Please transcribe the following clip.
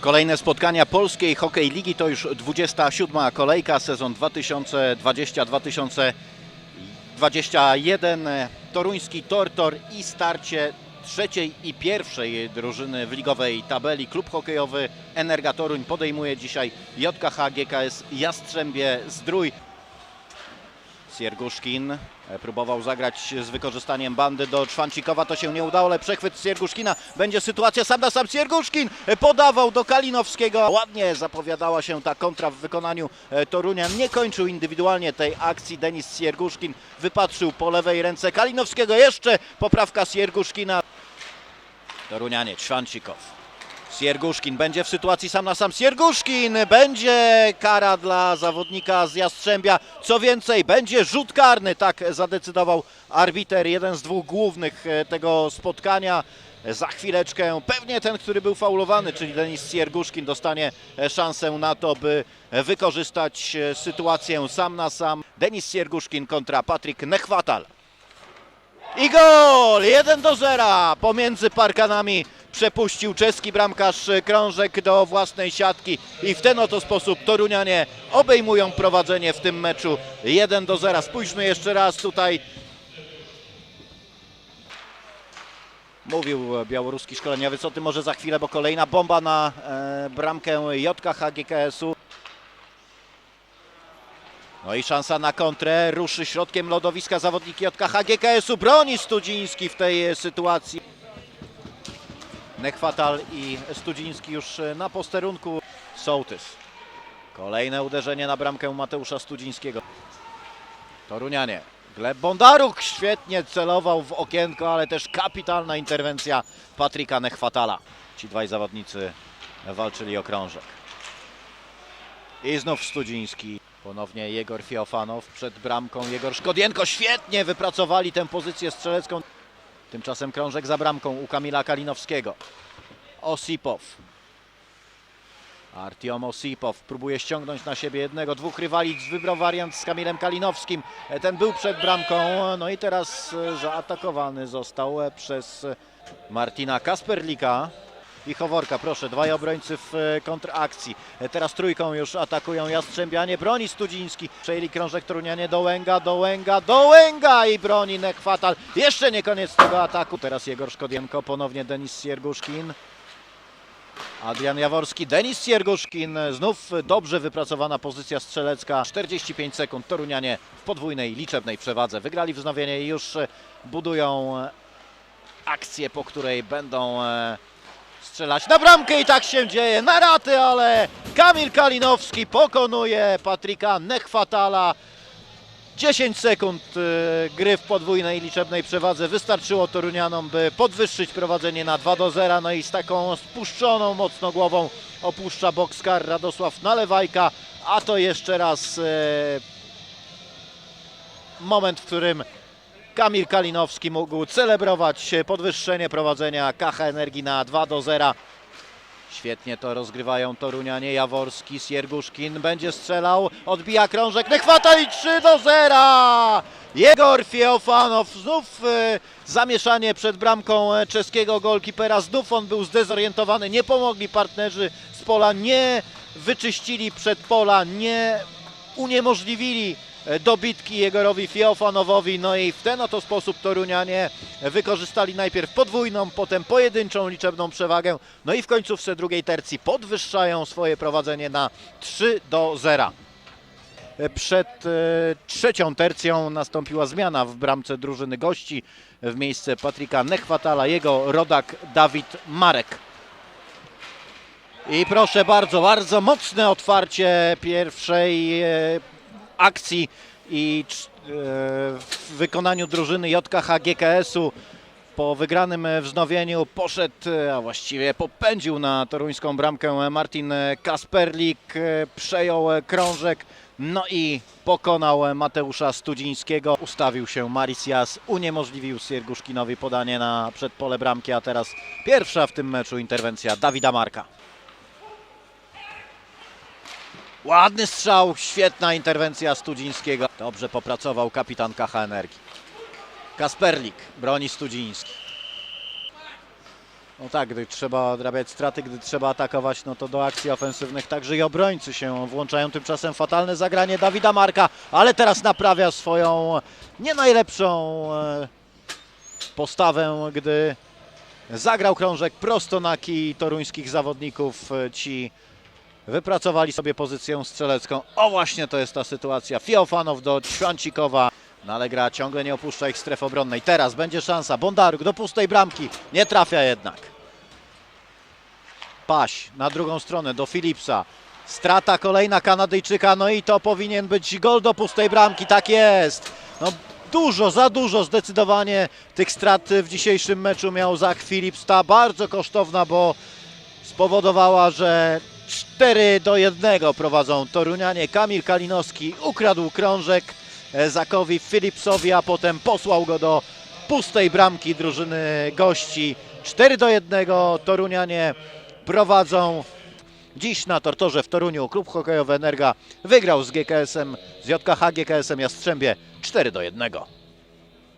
Kolejne spotkania Polskiej Hokej Ligi to już 27. kolejka, sezon 2020-2021. Toruński Tortor i starcie trzeciej i pierwszej drużyny w ligowej tabeli. Klub hokejowy Energa Toruń podejmuje dzisiaj JKH GKS Jastrzębie Zdrój. Sierguszkin próbował zagrać z wykorzystaniem bandy do Czwancikowa, to się nie udało, ale przechwyt Sierguszkina, będzie sytuacja sam na sam Sierguszkin, podawał do Kalinowskiego. Ładnie zapowiadała się ta kontra w wykonaniu e, Torunia, nie kończył indywidualnie tej akcji Denis Sierguszkin, wypatrzył po lewej ręce Kalinowskiego, jeszcze poprawka Sierguszkina. Torunianie, Czwancikow. Sierguszkin będzie w sytuacji sam na sam. Sierguszkin będzie kara dla zawodnika z Jastrzębia. Co więcej, będzie rzut karny. Tak zadecydował arbiter, jeden z dwóch głównych e, tego spotkania. Za chwileczkę pewnie ten, który był faulowany, czyli Denis Sierguszkin dostanie e, szansę na to, by wykorzystać e, sytuację sam na sam. Denis Sierguszkin kontra Patryk Nechwatal. I gol! 1 do 0 pomiędzy parkanami przepuścił czeski bramkarz krążek do własnej siatki i w ten oto sposób Torunianie obejmują prowadzenie w tym meczu 1 do 0. Spójrzmy jeszcze raz tutaj. Mówił białoruski szkoleniowiec o tym może za chwilę, bo kolejna bomba na e, bramkę JKH GKS-u. No i szansa na kontrę. Ruszy środkiem lodowiska zawodnik JKH GKS-u. Broni Studziński w tej e, sytuacji. Nechwatal i Studziński już e, na posterunku. Sołtys. Kolejne uderzenie na bramkę Mateusza Studzińskiego. Torunianie. Gleb Bondaruk świetnie celował w okienko, ale też kapitalna interwencja Patryka Nechwatala. Ci dwaj zawodnicy walczyli o krążek. I znów Studziński. Ponownie Jegor Fiofanow przed bramką. Jegor Szkodienko świetnie wypracowali tę pozycję strzelecką. Tymczasem krążek za bramką u Kamila Kalinowskiego. Osipow. Artiom Osipow próbuje ściągnąć na siebie jednego, dwóch rywali. Wybrał wariant z Kamilem Kalinowskim. Ten był przed bramką. No i teraz e, zaatakowany został e, przez Martina Kasperlika. I Choworka, proszę, dwaj obrońcy w e, kontrakcji. E, Teraz trójką już atakują Jastrzębianie. Broni Studziński. Przejęli krążek Trunianie. Dołęga, Dołęga, Dołęga i broni Nekwatal. Jeszcze nie koniec tego ataku. Teraz Jegor Szkodienko, ponownie Denis Sierguszkin. Adrian Jaworski, Denis Sierguszkin. Znów dobrze wypracowana pozycja strzelecka. 45 sekund. Torunianie w podwójnej liczebnej przewadze. Wygrali wznowienie i już budują e, akcję, po której będą strzelać na bramkę i tak się dzieje. Na raty, ale Kamil Kalinowski pokonuje Patryka Nechwatala. 10 sekund e, gry w podwójnej liczebnej przewadze wystarczyło Torunianom, by podwyższyć prowadzenie na 2 do 0. No i z taką spuszczoną mocno głową opuszcza boxkar Radosław Nalewajka. A to jeszcze raz e, moment, w którym Kamil Kalinowski mógł celebrować podwyższenie prowadzenia KH Energii na 2 do 0. Świetnie to rozgrywają Torunianie. Jaworski, Sierguszkin będzie strzelał. Odbija krążek. Nechwata i 3 do 0. Jegor Fiofanow. Znów e, zamieszanie przed bramką czeskiego golkipera. Znów on był zdezorientowany. Nie pomogli partnerzy z pola. Nie wyczyścili przed pola. Nie uniemożliwili dobitki Jegorowi Fiofanowowi. No i w ten oto sposób Torunianie wykorzystali najpierw podwójną, potem pojedynczą liczebną przewagę. No i w końcówce drugiej tercji podwyższają swoje prowadzenie na 3 do 0. E, Przed e, trzecią tercją nastąpiła zmiana w bramce drużyny gości. W miejsce Patryka Nechwatala jego rodak Dawid Marek. I proszę bardzo, bardzo mocne otwarcie pierwszej e, akcji i e, w wykonaniu drużyny JKH GKS-u po wygranym wznowieniu poszedł, e, a właściwie popędził na toruńską bramkę Martin Kasperlik, e, przejął krążek, no i pokonał Mateusza Studzińskiego. Ustawił się Maris Jas, uniemożliwił Sierguszkinowi podanie na przedpole bramki, a teraz pierwsza w tym meczu interwencja Dawida Marka. Ładny strzał, świetna interwencja Studzińskiego. Dobrze popracował kapitan KH Energii. Kasperlik broni Studziński. No tak, gdy trzeba odrabiać straty, gdy trzeba atakować, no to do akcji ofensywnych także i obrońcy się włączają. Tymczasem fatalne zagranie Dawida Marka, ale teraz naprawia swoją nie najlepszą e, postawę, gdy zagrał krążek prosto na kij toruńskich zawodników. E, Ci wypracowali sobie pozycję strzelecką. O właśnie to jest ta sytuacja. Fiofanow do Ćwiancikowa. No ale gra ciągle nie opuszcza ich strefy obronnej. Teraz będzie szansa. Bondaruk do pustej bramki. Nie trafia jednak. Paś na drugą stronę do Philipsa. Strata kolejna Kanadyjczyka, no i to powinien być gol do pustej bramki, tak jest. No dużo, za dużo zdecydowanie tych strat w dzisiejszym meczu miał Zach Phillips. Ta bardzo kosztowna, bo spowodowała, że 4 do 1 prowadzą Torunianie. Kamil Kalinowski ukradł krążek Zakowi Phillipsowi, a potem posłał go do pustej bramki drużyny gości. 4 do 1 Torunianie prowadzą. Dziś na Tortorze w Toruniu klub hokejowy Energa wygrał z GKS-em, z JKH GKS-em Jastrzębie 4 do 1.